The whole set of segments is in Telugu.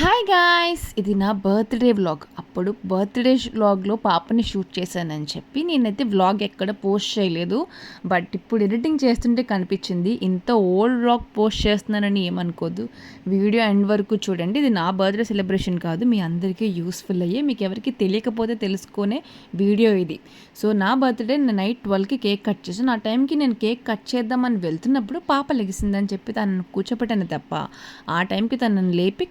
హాయ్ గాయ్స్ ఇది నా బర్త్డే వ్లాగ్ అప్పుడు బర్త్డే వ్లాగ్లో పాపని షూట్ చేశానని చెప్పి నేనైతే వ్లాగ్ ఎక్కడ పోస్ట్ చేయలేదు. బట్ ఇప్పుడు ఎడిటింగ్ చేస్తుంటే కనిపించింది ఇంత ఓల్డ్ వ్లాగ్ పోస్ట్ చేస్తున్నానని ఏమనుకోదు వీడియో ఎండ్ వరకు చూడండి. ఇది నా బర్త్డే సెలబ్రేషన్ కాదు మీ అందరికీ యూస్ఫుల్ అయ్యే మీకు ఎవరికి తెలియకపోతే తెలుసుకునే వీడియో ఇది. సో నా బర్త్డే నేను నైట్ ట్వెల్వ్కి కేక్ కట్ చేసాను ఆ టైంకి నేను కేక్ కట్ చేద్దామని వెళ్తున్నప్పుడు పాప లెగిసిందని చెప్పి తనను కూర్చోపెట్టాను తప్ప ఆ టైంకి తనను లేపి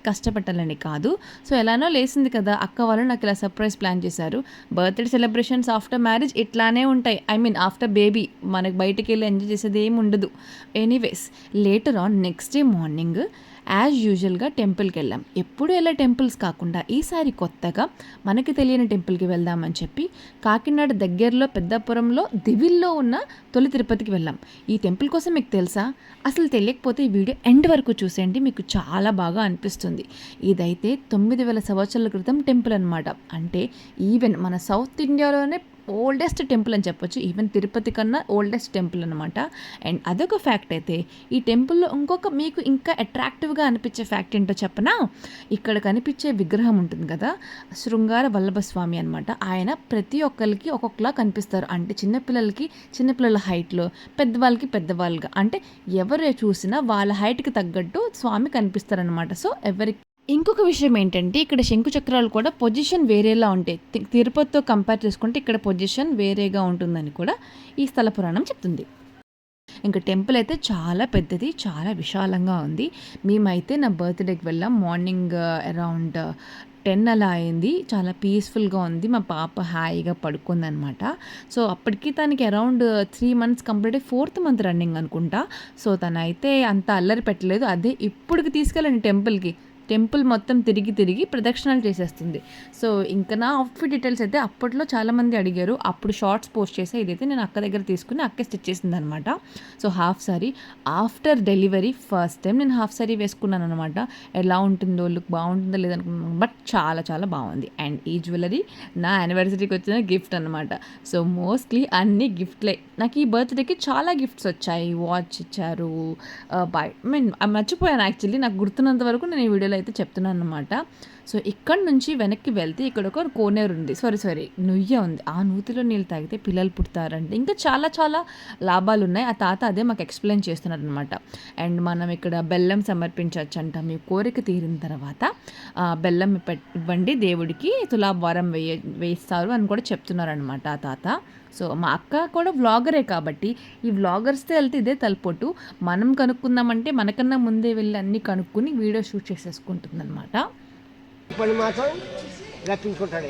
మాటలని కాదు. సో ఎలానో లేసింది కదా అక్క వాళ్ళు నాకు ఇలా సర్ప్రైజ్ ప్లాన్ చేశారు. బర్త్డే సెలబ్రేషన్స్ ఆఫ్టర్ మ్యారేజ్ ఇట్లానే ఉంటాయి. ఐ మీన్ ఆఫ్టర్ బేబీ మనకి బయటికి వెళ్ళి ఎంజాయ్ చేసేది ఏమి ఉండదు. Anyways later on next day morning as యూజువల్గా టెంపుల్కి వెళ్ళాం. ఎప్పుడు వెళ్ళే టెంపుల్స్ కాకుండా ఈసారి కొత్తగా మనకి తెలియని టెంపుల్కి వెళ్దామని చెప్పి కాకినాడ దగ్గరలో పెద్దపురంలో దివిల్లో ఉన్న తొలి తిరుపతికి వెళ్ళాం. ఈ టెంపుల్ కోసం మీకు తెలుసా? అసలు తెలియకపోతే ఈ వీడియో ఎండ్ వరకు చూసేయండి. మీకు చాలా బాగా అనిపిస్తుంది. ఇదైతే తొమ్మిది వేల సంవత్సరాల క్రితం టెంపుల్ అనమాట అంటే ఈవెన్ మన సౌత్ ఇండియాలోనే ఓల్డెస్ట్ టెంపుల్ అని చెప్పొచ్చు. ఈవెన్ తిరుపతి కన్నా ఓల్డెస్ట్ టెంపుల్ అనమాట అండ్ అదొక ఫ్యాక్ట్ అయితే ఈ టెంపుల్లో ఇంకొక మీకు ఇంకా అట్రాక్టివ్గా అనిపించే ఫ్యాక్ట్ ఏంటో చెప్పనా? ఇక్కడ కనిపించే విగ్రహం ఉంటుంది కదా శృంగార వల్లభ స్వామి అనమాట ఆయన ప్రతి ఒక్కరికి ఒక్కొక్కలా కనిపిస్తారు. అంటే చిన్నపిల్లలకి చిన్నపిల్లల హైట్లో పెద్దవాళ్ళకి పెద్దవాళ్ళుగా. అంటే ఎవరు చూసినా వాళ్ళ హైట్కి తగ్గట్టు స్వామి కనిపిస్తారనమాట సో ఎవరికి ఇంకొక విషయం ఏంటంటే ఇక్కడ శంకు చక్రాలు కూడా పొజిషన్ వేరేలా ఉంటాయి. తి- తిరుపతితో కంపేర్ చేసుకుంటే ఇక్కడ పొజిషన్ వేరేగా ఉంటుందని కూడా ఈ స్థల పురాణం చెప్తుంది. ఇంకా టెంపుల్ అయితే చాలా పెద్దది చాలా విశాలంగా ఉంది. మేమైతే నా బర్త్డేకి వెళ్ళాం. Morning uh, around uh, ten అలా అయింది. చాలా పీస్ఫుల్గా ఉంది. మా పాప హాయిగా పడుకుందనమాట. సో అప్పటికి తనకి around three months complete fourth month running అనుకుంటా. సో తనైతే అంత అల్లరి పెట్టలేదు. అదే ఇప్పటికి తీసుకెళ్ళండి టెంపుల్కి. టెంపుల్ మొత్తం తిరిగి తిరిగి ప్రదక్షిణాలు చేసేస్తుంది. సో ఇంకా నా అవుట్ఫిట్ డీటెయిల్స్ అయితే అప్పట్లో చాలామంది అడిగారు. అప్పుడు షార్ట్స్ పోస్ట్ చేసే ఇదైతే నేను అక్క దగ్గర తీసుకుని అక్కే స్టిచ్ చేసింది అనమాట so half sari after delivery first time నేను హాఫ్ సారీ వేసుకున్నాను అనమాట. ఎలా ఉంటుందో లుక్ బాగుంటుందో లేదనుకున్నాను. బట్ చాలా చాలా బాగుంది. అండ్ ఈ జ్యువెలరీ నా యానివర్సరీకి వచ్చిన గిఫ్ట్ అనమాట. సో మోస్ట్లీ అన్ని గిఫ్ట్లే నాకు ఈ బర్త్డేకి చాలా గిఫ్ట్స్ వచ్చాయి. వాచ్ ఇచ్చారు. Uh, బై మీన్ మర్చిపోయాను యాక్చువల్లీ నాకు గుర్తున్నంత వరకు నేను ఈ వీడియోలో అయితే చెప్తున్నాను అనమాట సో ఇక్కడ నుంచి వెనక్కి వెళ్తే ఇక్కడ ఒక కోనేరు ఉంది. సారీ సారీ నుయ్య ఉంది. ఆ నూతిలో నీళ్ళు తాగితే పిల్లలు పుడతారంటే ఇంకా చాలా చాలా లాభాలు ఉన్నాయి. ఆ తాత అదే మాకు ఎక్స్ప్లెయిన్ చేస్తున్నారు అనమాట అండ్ మనం ఇక్కడ బెల్లం సమర్పించవచ్చు అంట మీ కోరిక తీరిన తర్వాత బెల్లం ఇవ్వండి. దేవుడికి తులాభారం వేయ వేస్తారు అని కూడా చెప్తున్నారు అనమాట ఆ తాత. సో మా అక్క కూడా వ్లాగరే కాబట్టి ఈ వ్లాగర్స్తో వెళ్తే ఇదే తలపోటు. మనం కనుక్కుందామంటే మనకన్నా ముందే వెళ్ళి అన్నీ కనుక్కుని వీడియో షూట్ చేసేసుకుంటుందన్నమాట. పని మాత్రం రప్పించుకుంటాడు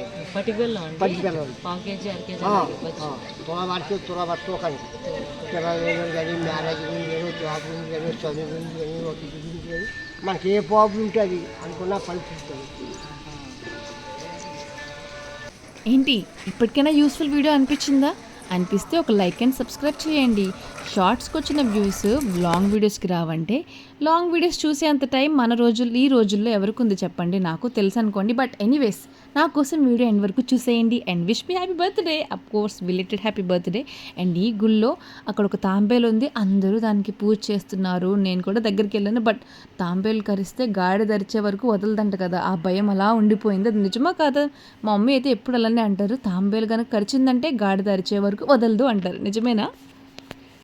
పడితే తులా పట్టుకో కానీ పిల్లలు లేదు కానీ మ్యారేజ్ ఉంది లేదు జాబ్ ఉంది లేదు చదువు ఉంది కానీ ఒక ఉంది కానీ మనకి ఏ ప్రాబ్లం ఉంటుంది అనుకున్న పరిస్థితి ఏంటి ఇప్పటికైనా యూస్ఫుల్ వీడియో అనిపించిందా? అనిపిస్తే ఒక లైక్ అండ్ సబ్స్క్రైబ్ చేయండి. షార్ట్స్కి వచ్చిన వ్యూస్ లాంగ్ వీడియోస్కి రావంటే లాంగ్ వీడియోస్ చూసే అంత టైం మన రోజుల్లో ఈ రోజుల్లో ఎవరికి ఉంది చెప్పండి. నాకు తెలుసు అనుకోండి బట్ ఎనీవేస్ నా కోసం వీడియో ఎండ్ వరకు చూసేయండి. And wish me happy birthday. Of course belated happy birthday. And ఈ గుళ్ళో అక్కడ ఒక తాంబేలు ఉంది. అందరూ దానికి పూజ చేస్తున్నారు. నేను కూడా దగ్గరికి వెళ్ళాను. బట్ తాంబేలు కరిస్తే గాడి దరిచే వరకు వదలదంట కదా. ఆ భయం అలా ఉండిపోయింది. అది నిజమా కాదా? మా మమ్మీ అయితే ఎప్పుడు అలానే అంటారు. తాంబేలు కనుక కరిచిందంటే గాడి దరిచే వరకు వరకు వదలదు అంటారు. నిజమేనా?